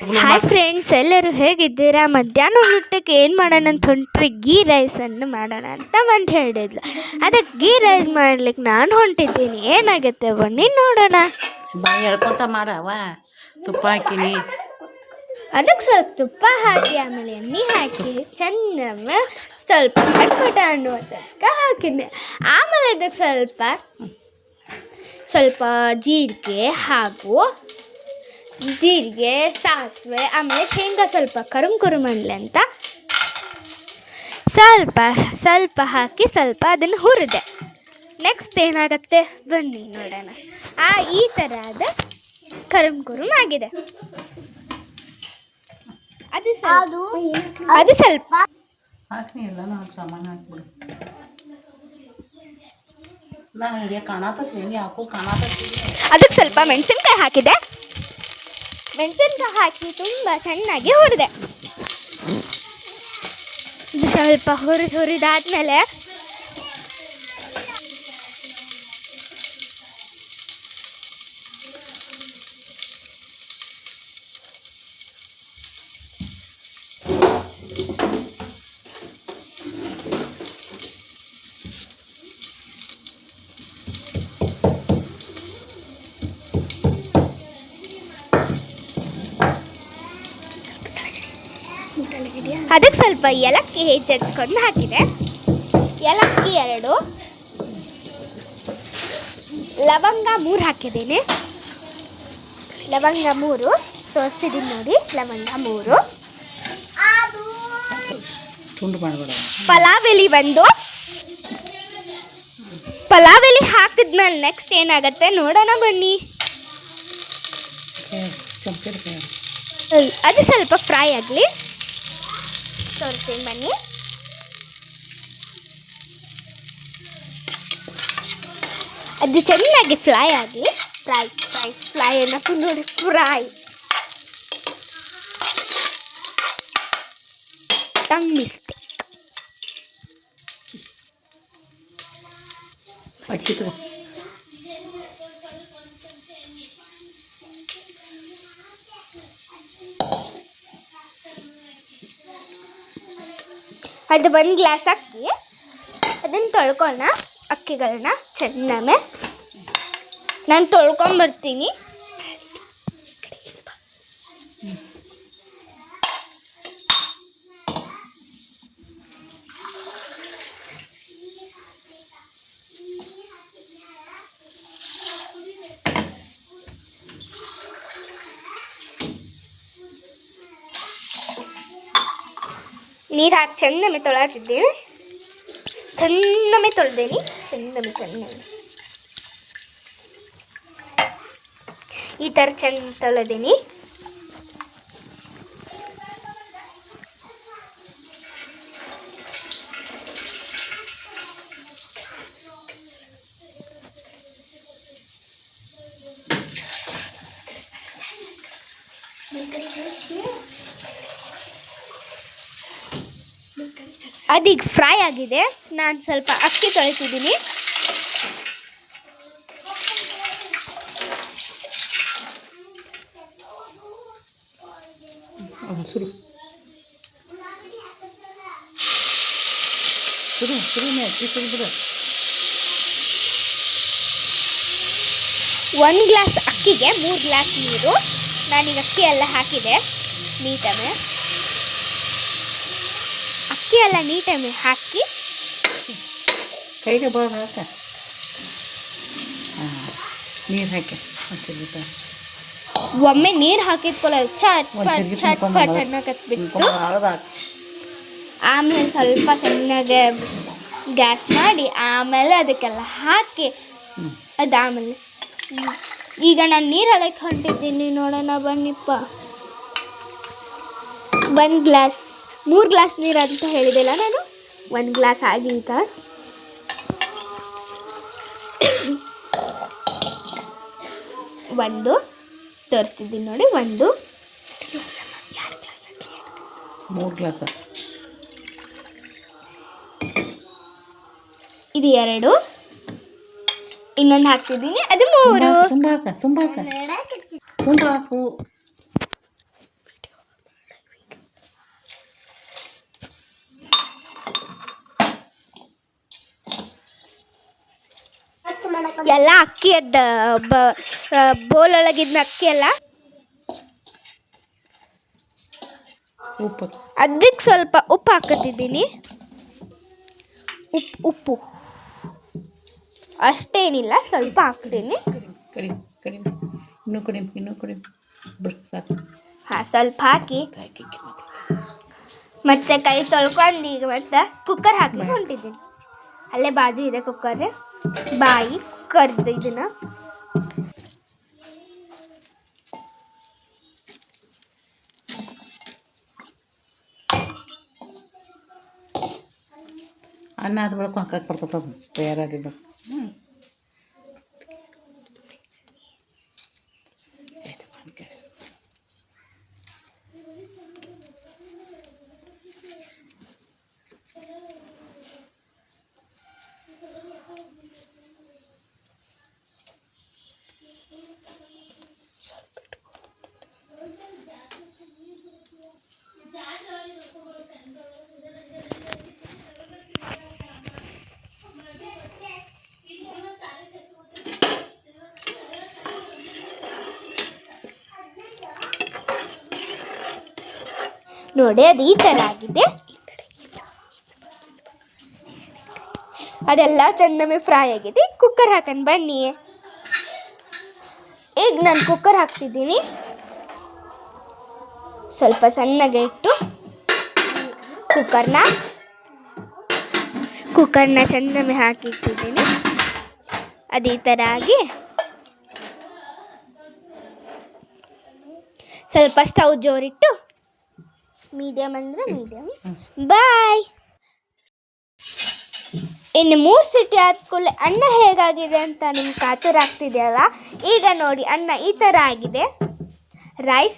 Hi friends ಎಲ್ಲರೂ ಹೇಗಿದ್ದೀರಾ? ಮಧ್ಯಾಹ್ನ ಊಟಕ್ಕೆ ಏನು ಮಾಡೋಣ ಅಂತ ಹೊಂಟ್ರಿ? ಗೀ ರೈಸನ್ನು ಮಾಡೋಣ ಅಂತ ಒಂದು ಹೇಳಿದ್ಲು. ಅದಕ್ಕೆ ಗೀ ರೈಸ್ ಮಾಡ್ಲಿಕ್ಕೆ ನಾನು ಹೊಂಟಿದ್ದೀನಿ. ಏನಾಗುತ್ತೆ ಬನ್ನಿ ನೋಡೋಣ. ಬಾಯಿ ಎಳ್ಕೊತ ಮಾಡವ ತುಪ್ಪ ಹಾಕಿನಿ. ಅದಕ್ಕೆ ಸ್ವಲ್ಪ ತುಪ್ಪ ಹಾಕಿ ಆಮೇಲೆ ಎಣ್ಣೆ ಹಾಕಿ ಚೆಂದ ಸ್ವಲ್ಪ ಕಟ್ಬಿಟ್ಟು ಹಾಕಿದ್ದೆ ಆಮೇಲೆ ಅದಕ್ಕೆ ಸ್ವಲ್ಪ ಸ್ವಲ್ಪ ಜೀರಿಗೆ ಹಾಗೂ ಜೀರಿಗೆ ಸಾಸಿವೆ ಆಮೇಲೆ ಶೇಂಗಾ ಸ್ವಲ್ಪ ಕರುಮ್ ಕರುಮ್ ಅನ್ಲಿ ಅಂತ. ಸ್ವಲ್ಪ ಸ್ವಲ್ಪ ಹಾಕಿ ಸ್ವಲ್ಪ ಅದನ್ನು ಹುರಿದೆ. ನೆಕ್ಸ್ಟ್ ಏನಾಗತ್ತೆ? ಬನ್ನಿ ನೋಡೋಣ. ಆ ಈ ಥರ ಅದು ಕರುಮ್ ಕುರುಮ್ ಆಗಿದೆ. ಅದು ಸ್ವಲ್ಪ ಅದು ಸ್ವಲ್ಪ ಅದಕ್ಕೆ ಸ್ವಲ್ಪ ಮೆಣಸಿನ್ಕಾಯಿ ಹಾಕಿದೆ. ಮೆಣಸಿನ್ಕಾಯಿ ಹಾಕಿ ತುಂಬ ಚೆನ್ನಾಗಿ ಹುರಿದೆ. ಇದು ಸ್ವಲ್ಪ ಹುರಿದು ಹುರಿದಾದ್ಮೇಲೆ ಅದಕ್ಕೆ ಸ್ವಲ್ಪ ಏಲಕ್ಕಿ ಹೆಚ್ಚೆಚ್ಕೊಂಡು ಹಾಕಿದೆ. ಏಲಕ್ಕಿ ಎರಡು. ಲವಂಗ ಮೂರು ಹಾಕಿದ್ದೀನಿ. ಲವಂಗ ಮೂರು. ತೋರಿಸ್ತಿದ್ದೀನಿ ನೋಡಿ ಲವಂಗ ಮೂರು. ಪಲಾವ್ ಎಲೆ ಒಂದು. ಪಲಾವ್ ಎಲೆ ಹಾಕಿದ್ಮೇಲೆ ನೆಕ್ಸ್ಟ್ ಏನಾಗುತ್ತೆ ನೋಡೋಣ ಬನ್ನಿ. ಅದು ಸ್ವಲ್ಪ ಫ್ರೈ ಆಗಲಿ. ತೋರಿಸ್ತೀನಿ ಬನ್ನಿ ಅದು ಚೆನ್ನಾಗಿ ಫ್ರೈ ಆಗಲಿ ಫ್ರೈ ಫ್ರೈ ಫ್ರೈ ಅನ್ನೋಕ್ಕೂ ನೋಡಿ ಫ್ರೈ ಟಂಗ್ ಮಿಸ್ಟೇಕ್ ಅಕ್ಕಿ ಅದು ಒಂದು ಗ್ಲಾಸ್ ಅಕ್ಕಿ ಅದನ್ನು ತೊಳ್ಕೊಳ್ಳೋಣ ಅಕ್ಕಿಗಳನ್ನ ಚೆನ್ನಾಗೆ ನಾನು ತೊಳ್ಕೊಂಬರ್ತೀನಿ ನೀರು ಹಾಕಿ ಚೆನ್ನಮೆ ತೊಳತಿದ್ದೀನಿ ಚೆನ್ನಮೆ ತೊಳೆದೇನಿ. ಚೆನ್ನಮೆ ಚೆನ್ನಮೆ ಈ ಥರ ಚೆಂದ ತೊಳೆದೀನಿ. ಅದೀಗ ಫ್ರೈ ಆಗಿದೆ. ನಾನು ಸ್ವಲ್ಪ ಅಕ್ಕಿ ತೊಳಿತಿದ್ದೀನಿ. ಅಕ್ಕಿ ಒಂದು ಗ್ಲಾಸ್ ಅಕ್ಕಿಗೆ ಮೂರು ಗ್ಲಾಸ್ ನೀರು. ನಾನೀಗ ಅಕ್ಕಿ ಎಲ್ಲ ಹಾಕಿದೆ ನೀಟಮೆ ಅಕ್ಕಿ ಎಲ್ಲ ನೀಟಾಗಿ ಹಾಕಿ. ಕೈಗೆ ಬಾಳ ಹಾಕ. ನೀರು ಹಾಕಿ. ಒಮ್ಮೆ ನೀರು ಹಾಕಿದ್ಕೊಳ ಚಟ್ ಚಟ್ ಪಟ್. ಅನ್ನಕತ್ಬಿಟ್ಟು ಆಮೇಲೆ ಸ್ವಲ್ಪ ಸಣ್ಣಗೆ ಗ್ಯಾಸ್ ಮಾಡಿ ಆಮೇಲೆ ಅದಕ್ಕೆಲ್ಲ ಹಾಕಿ ಅದಾಮೇಲೆ ಈಗ ನಾನು ನೀರು ಹಾಳಕ್ಕೆ ಹೊಂಟಿದ್ದೀನಿ ನೋಡೋಣ ಬನ್ನಿಪ್ಪ. ಒಂದು ಗ್ಲಾಸ್. ಮೂರು ಗ್ಲಾಸ್ ನೀರು ಅಂತ ಹೇಳಿದೆಲ್ಲ ನಾನು? ಒಂದು ಗ್ಲಾಸ್ ಆಗಿ ಈಗ ಒಂದು. ತೋರಿಸ್ತಿದ್ದೀನಿ ನೋಡಿ ಒಂದು. ಮೂರು ಗ್ಲಾಸ್ ಮೂರು ಗ್ಲಾಸ ಇದು ಎರಡು. ಇನ್ನೊಂದು ಹಾಕ್ತಿದ್ದೀನಿ ಅದು ಮೂರು. ತುಂಬ ಹಾಕ ತುಂಬ ಹಾಕ ತುಂಬ ಹಾಕು. ಎಲ್ಲ ಅಕ್ಕಿ ಬ ಬೋಲ್ ಒಳಗಿದ್ನ ಅಕ್ಕಿ ಅಲ್ಲ? ಉಪ್ಪು. ಅದಕ್ಕೆ ಸ್ವಲ್ಪ ಉಪ್ಪು ಹಾಕತಿದ್ದೀನಿ ಉಪ್ಪು ಉಪ್ಪು. ಅಷ್ಟೇನಿಲ್ಲ ಸ್ವಲ್ಪ ಹಾಕ್ತೀನಿ. ಕಡಿಮೆ ಕಡಿಮೆ ಕಡಿಮೆ ಇನ್ನೂ ಕಡಿಮೆ ಇನ್ನೂ ಕಡಿಮೆ ಸಾಕು. ಹಾಂ ಸ್ವಲ್ಪ ಹಾಕಿ. ಮತ್ತೆ ಕೈ ತೊಳ್ಕೊಂಡು ಈಗ ಮತ್ತೆ ಕುಕ್ಕರ್ ಹಾಕಿ ಹೊಂಟಿದ್ದೀನಿ. ಅಲ್ಲೇ ಬಾಜು ಇದೆ ಕುಕ್ಕರ್ ಬಾಯಿ. ಕರ್ದು ಇದನ್ನ ಅನ್ನ ಆದ ಬಳಿಕ ಹಾಕಕ್ಕೆ ಬರ್ತದೆ ತಯಾರಾಗಿದ್ದು ನೋಡಿ, ಅದು ಈ ಥರ ಆಗಿದೆ. ಅದೆಲ್ಲ ಚೆಂದಮೆ ಫ್ರೈ ಆಗಿದೆ. ಕುಕ್ಕರ್ ಹಾಕೊಂಡು ಬನ್ನಿ. ಈಗ ನಾನು ಕುಕ್ಕರ್ ಹಾಕ್ತಿದ್ದೀನಿ. ಸ್ವಲ್ಪ ಸಣ್ಣಗೆ ಇಟ್ಟು ಕುಕ್ಕರ್ನ ಕುಕ್ಕರ್ನ ಚೆಂದಮೆ ಹಾಕಿ ಇಟ್ಟಿದ್ದೀನಿ ಅದು ಥರ ಆಗಿ ಸ್ವಲ್ಪ ಸ್ಟವ್ ಜೋರಿಟ್ಟು ಮೀಡಿಯಮ್ ಅಂದರೆ ಮೀಡಿಯಮ್ ಬಾಯ್ ಇನ್ನು ಮೂರು ಸಿಟಿ ಆದ್ಕೂಡಲೇ ಅನ್ನ ಹೇಗಾಗಿದೆ ಅಂತ ನಿಮ್ಗೆ ಕಾತುರ ಆಗ್ತಿದೆಯಲ್ಲ? ಈಗ ನೋಡಿ ಅನ್ನ ಈ ಥರ ಆಗಿದೆ. ರೈಸ್